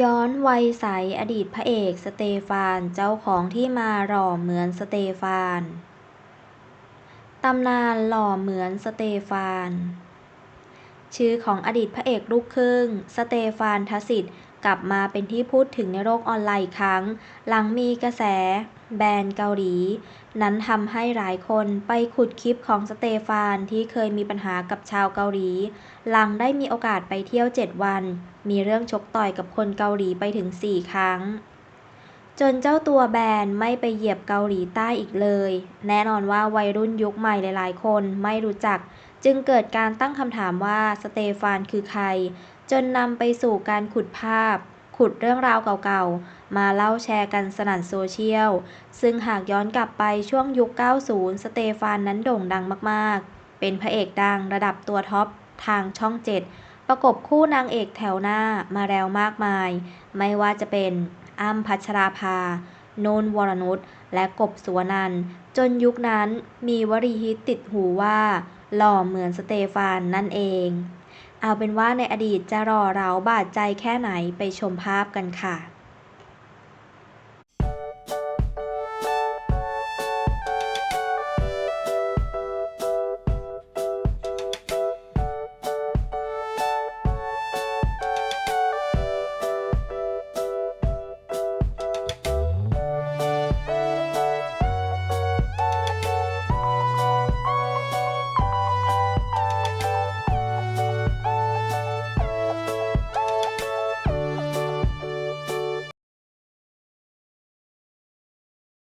ย้อนวัยใส อดีตพระเอกสเตฟาน เจ้าของที่มาหล่อเหมือนสเตฟาน ตำนานหล่อเหมือนสเตฟาน ชื่อของอดีตพระเอกลูกครึ่ง สเตฟานทศิษฐ์ กลับมาเป็นที่พูดถึงในโลกออนไลน์อีกครั้ง หลังมีกระแส แบนเกาหลี นั้นทำให้หลายคนไปขุดคลิปของสเตฟานที่เคยมีปัญหากับชาวเกาหลี หลังได้มีโอกาสไปเที่ยว 7 วัน มีเรื่องชกต่อยกับคนเกาหลีไปถึง 4 ครั้ง จนเจ้าตัวแบนไม่ไปเหยียบเกาหลีใต้อีกเลย แน่นอนว่าวัยรุ่นยุคใหม่หลาย ๆ คนไม่รู้จัก จึงเกิดการตั้งคำถามว่าสเตฟานคือใคร จนนำไปสู่การขุดภาพ ขุดเรื่องราวเก่าๆ มาเล่าแชร์กันสนั่นโซเชียล ซึ่งหากย้อนกลับไปช่วงยุค 90 สเตฟานนั้นโด่งดังมากๆ เป็นพระเอกดังระดับตัวท็อปทางช่อง 7 ประกบคู่นางเอกแถวหน้ามาแล้วมากมาย ไม่ว่าจะเป็นอ้ำพัชราภา โนนวรนุช และกบสุวนัน จนยุคนั้นมีวลีฮิตติดหูว่า หล่อเหมือนสเตฟานนั่นเอง เอาเป็นว่าในอดีตจะหล่อเหลาบาดใจแค่ไหนไปชมภาพกันค่ะ